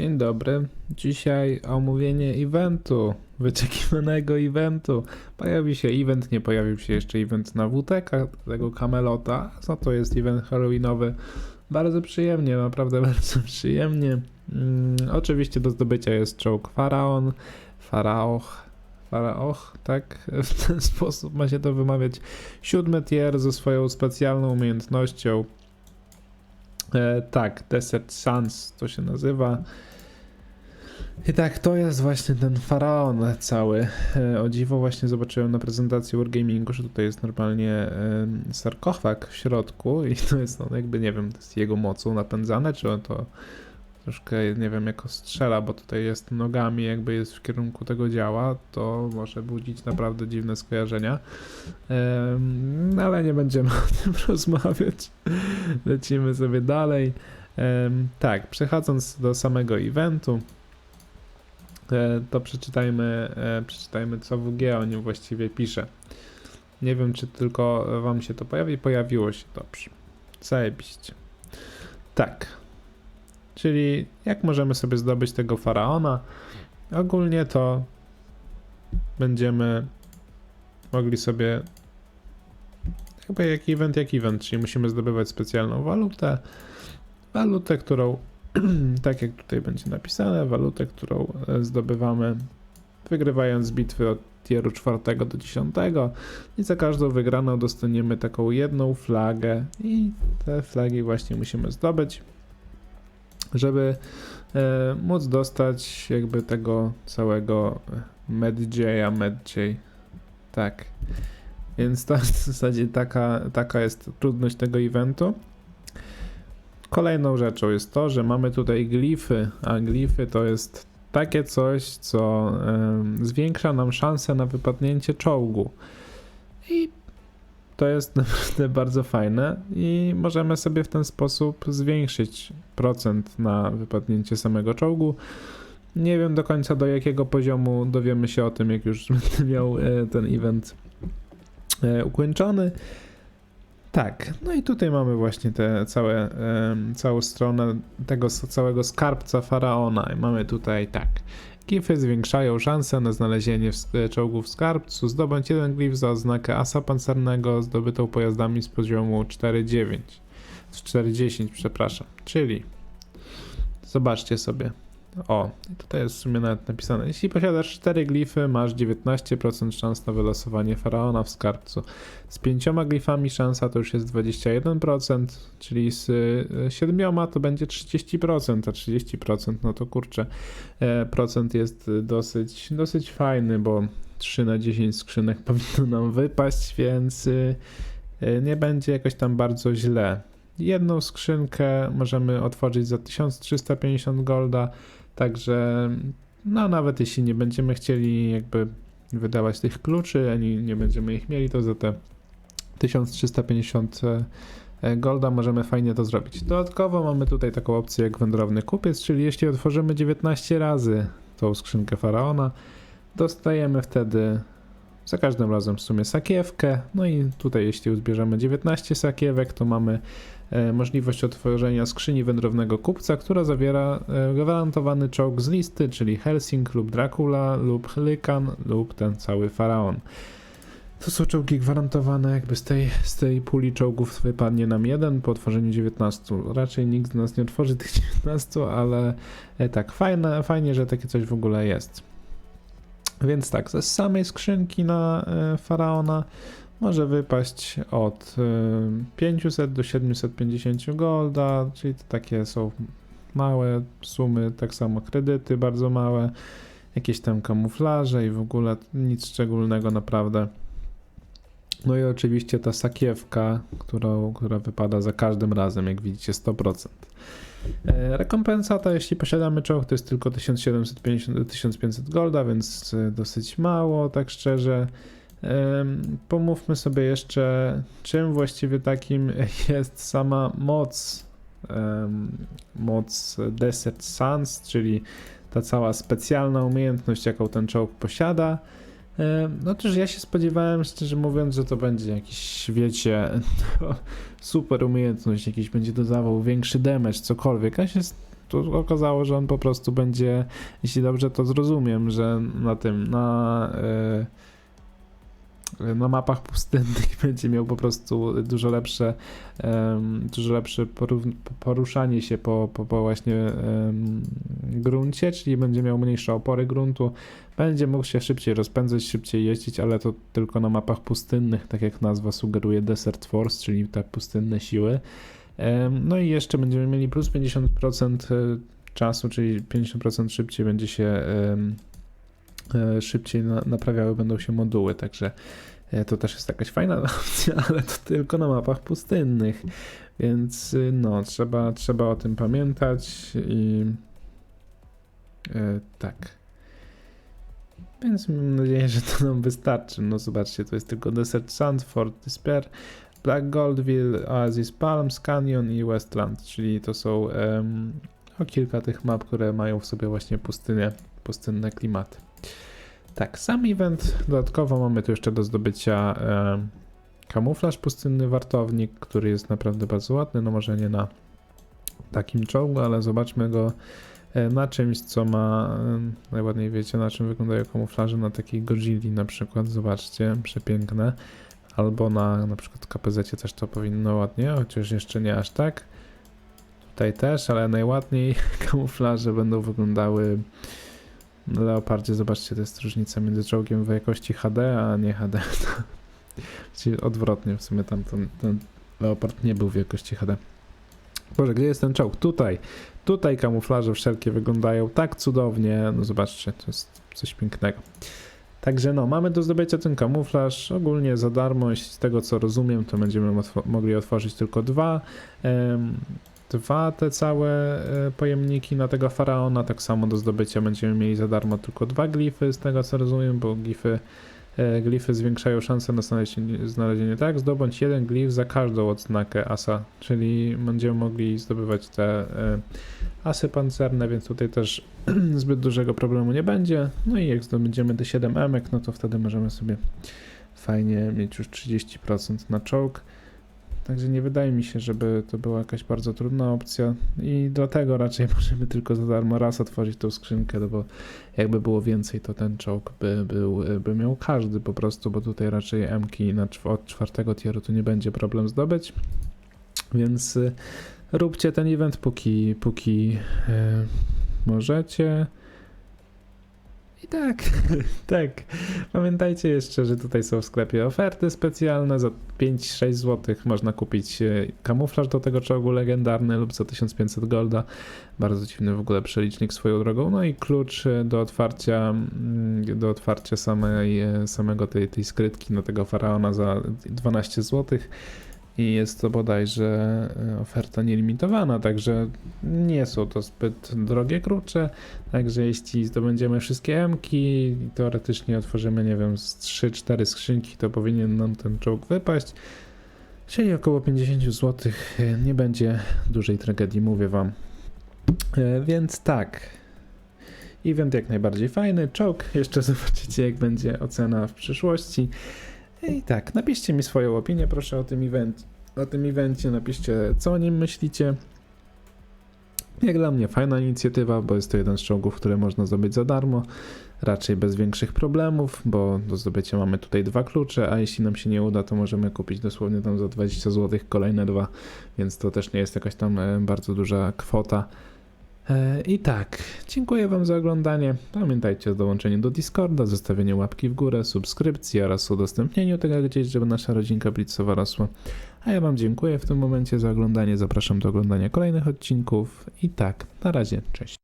Dzień dobry. Dzisiaj omówienie eventu, wyczekiwanego eventu. Pojawi się event, nie pojawił się jeszcze event na WTK, tego kamelota, no to jest event halloweenowy. Bardzo przyjemnie, naprawdę bardzo przyjemnie. Mm, oczywiście do zdobycia jest czołg Faraon, Faraoch, Faraoch, tak? W ten sposób ma się to wymawiać. Siódmy tier ze swoją specjalną umiejętnością E, tak, Desert Suns to się nazywa. I tak, to jest właśnie ten faraon cały. E, o dziwo właśnie zobaczyłem na prezentacji Wargamingu, że tutaj jest normalnie e, sarkofag w środku i to jest on jakby, nie wiem, to jest jego mocą napędzane, czy on to troszkę, nie wiem, jako strzela, bo tutaj jest nogami, jakby jest w kierunku tego działa, to może budzić naprawdę dziwne skojarzenia. Em, ale nie będziemy o tym rozmawiać. Lecimy sobie dalej. Em, tak, przechodząc do samego eventu, e, to przeczytajmy, e, przeczytajmy co WG o nim właściwie pisze. Nie wiem, czy tylko wam się to pojawi. Pojawiło się dobrze. Zajebiście. Tak. Czyli jak możemy sobie zdobyć tego faraona? Ogólnie to będziemy mogli sobie jakby jak event, jak event, czyli musimy zdobywać specjalną walutę, walutę, którą tak jak tutaj będzie napisane, walutę, którą e, zdobywamy wygrywając bitwy od tieru 4 do 10 i za każdą wygraną dostaniemy taką jedną flagę i te flagi właśnie musimy zdobyć żeby e, móc dostać jakby tego całego MedJ'a, MedJ. Tak. Więc to w zasadzie taka, taka jest trudność tego eventu. Kolejną rzeczą jest to, że mamy tutaj glify, a glify to jest takie coś, co y, zwiększa nam szansę na wypadnięcie czołgu. I to jest naprawdę bardzo fajne i możemy sobie w ten sposób zwiększyć procent na wypadnięcie samego czołgu. Nie wiem do końca do jakiego poziomu dowiemy się o tym, jak już będę miał e, ten event e, ukończony. Tak, no i tutaj mamy właśnie te całe, całą stronę tego całego skarbca faraona. I mamy tutaj tak. Gify zwiększają szanse na znalezienie czołgów w skarbcu. Zdobądź jeden glif za oznakę asa pancernego zdobytą pojazdami z poziomu 4.9. 4.10, przepraszam. Czyli zobaczcie sobie. O, tutaj jest w sumie nawet napisane. Jeśli posiadasz 4 glify, masz 19% szans na wylosowanie faraona w skarbcu. Z 5 glifami szansa to już jest 21%, czyli z 7 e, to będzie 30%, a 30% no to kurczę, e, procent jest dosyć, dosyć fajny, bo 3 na 10 skrzynek powinno nam wypaść, więc e, nie będzie jakoś tam bardzo źle. Jedną skrzynkę możemy otworzyć za 1350 golda, Także no nawet jeśli nie będziemy chcieli jakby wydawać tych kluczy, ani nie będziemy ich mieli, to za te 1350 e, golda możemy fajnie to zrobić. Dodatkowo mamy tutaj taką opcję jak wędrowny kupiec, czyli jeśli otworzymy 19 razy tą skrzynkę faraona, dostajemy wtedy za każdym razem w sumie sakiewkę. No i tutaj jeśli uzbierzemy 19 sakiewek, to mamy możliwość otworzenia skrzyni wędrownego kupca, która zawiera e, gwarantowany czołg z listy, czyli Helsing lub Dracula lub Lykan lub ten cały faraon. To są czołgi gwarantowane, jakby z tej, z tej puli czołgów wypadnie nam jeden po otworzeniu 19. Raczej nikt z nas nie otworzy tych 19, ale e, tak, fajne, fajnie, że takie coś w ogóle jest. Więc tak, ze samej skrzynki na faraona może wypaść od 500 y, do 750 golda, czyli to takie są małe sumy, tak samo kredyty bardzo małe, jakieś tam kamuflaże i w ogóle nic szczególnego naprawdę. No i oczywiście ta sakiewka, którą, która wypada za każdym razem, jak widzicie 100%. E, rekompensata, jeśli posiadamy czołg, to jest tylko 1750-1500 golda, więc e, dosyć mało, tak szczerze. Pomówmy sobie jeszcze, czym właściwie takim jest sama moc, moc Desert Suns, czyli ta cała specjalna umiejętność, jaką ten czołg posiada. No też ja się spodziewałem, szczerze mówiąc, że to będzie jakiś, wiecie, super umiejętność, jakiś będzie dodawał większy damage, cokolwiek. Ja się tu okazało, że on po prostu będzie, jeśli dobrze to zrozumiem, że na tym, na, e, na mapach pustynnych będzie miał po prostu dużo lepsze, em, dużo lepsze poruszanie się po, po, po właśnie em, gruncie, czyli będzie miał mniejsze opory gruntu, będzie mógł się szybciej rozpędzać, szybciej jeździć, ale to tylko na mapach pustynnych, tak jak nazwa sugeruje Desert Force, czyli te pustynne siły. Em, No i jeszcze będziemy mieli plus 50% e, czasu, czyli 50% szybciej będzie się e, szybciej na, naprawiały będą się moduły, także e, to też jest jakaś fajna opcja, ale to tylko na mapach pustynnych, więc y, no, trzeba, trzeba o tym pamiętać i e, tak. Więc mam nadzieję, że to nam wystarczy. No zobaczcie, to jest tylko Desert Sand, Fort Despair, Black Goldville, Oasis Palms, Canyon i Westland, czyli to są em, o kilka tych map, które mają w sobie właśnie pustynię, pustynne klimaty. Tak, sam event dodatkowo mamy tu jeszcze do zdobycia em, kamuflaż pustynny wartownik, który jest naprawdę bardzo ładny, no może nie na takim czołgu, ale zobaczmy go e, na czymś, co ma, em, najładniej wiecie, na czym wyglądają kamuflaże, na takiej Godzilli na przykład, zobaczcie, przepiękne albo na na przykład KPZ też to powinno ładnie, chociaż jeszcze nie aż tak. Tutaj też, ale najładniej kamuflaże będą wyglądały Leopardzie. Zobaczcie, to jest różnica między czołgiem w jakości HD, a nie HD. Odwrotnie, w sumie tam ten, ten Leopard nie był w jakości HD. Boże, gdzie jest ten czołg? Tutaj. Tutaj kamuflaże wszelkie wyglądają tak cudownie. No zobaczcie, to jest coś pięknego. Także no, mamy do zdobycia ten kamuflaż ogólnie za darmo, jeśli z tego co rozumiem, to będziemy otw- mogli otworzyć tylko dwa, em, dwa te całe e, pojemniki na tego faraona, tak samo do zdobycia będziemy mieli za darmo tylko dwa glify, z tego co rozumiem, bo glify, e, glify zwiększają szanse na znalezienie, znalezienie, tak, zdobądź jeden glif za każdą odznakę asa, czyli będziemy mogli zdobywać te e, asy pancerne, więc tutaj też zbyt dużego problemu nie będzie. No i jak zdobędziemy te 7 emek, no to wtedy możemy sobie fajnie mieć już 30% na czołg. Także nie wydaje mi się, żeby to była jakaś bardzo trudna opcja i dlatego raczej możemy tylko za darmo raz otworzyć tą skrzynkę, no bo jakby było więcej, to ten czołg by, był, by miał każdy po prostu, bo tutaj raczej emki na, od czwartego tieru to nie będzie problem zdobyć. Więc y, róbcie ten event póki, póki e, możecie. I tak, tak. Pamiętajcie jeszcze, że tutaj są w sklepie oferty specjalne. Za 5-6 zł można kupić e, kamuflaż do tego czołgu legendarny lub za 1500 golda. Bardzo dziwny w ogóle przelicznik swoją drogą. No i klucz e, do otwarcia, mm, do otwarcia samej, e, samego tej, tej skrytki na tego faraona za 12 zł. I jest to bodajże e, oferta nielimitowana, także nie są to zbyt drogie klucze. Także jeśli zdobędziemy wszystkie M-ki, teoretycznie otworzymy, nie wiem, z 3-4 skrzynki, to powinien nam ten czołg wypaść. Czyli około 50 zł. Nie będzie dużej tragedii, mówię wam. E, Więc tak. Event jak najbardziej fajny. Czołg jeszcze zobaczycie, jak będzie ocena w przyszłości. I tak, napiszcie mi swoją opinię, proszę o tym evencie. O tym evencie napiszcie, co o nim myślicie. Jak dla mnie fajna inicjatywa, bo jest to jeden z czołgów, które można zdobyć za darmo, raczej bez większych problemów, bo do zdobycia mamy tutaj dwa klucze, a jeśli nam się nie uda, to możemy kupić dosłownie tam za 20 zł kolejne dwa, więc to też nie jest jakaś tam e, bardzo duża kwota. E, I tak, dziękuję Wam za oglądanie. Pamiętajcie o dołączeniu do Discorda, zostawieniu łapki w górę, subskrypcji oraz udostępnieniu tego gdzieś, żeby nasza rodzinka Blitzowa rosła. A ja Wam dziękuję w tym momencie za oglądanie. Zapraszam do oglądania kolejnych odcinków. I tak, na razie, cześć.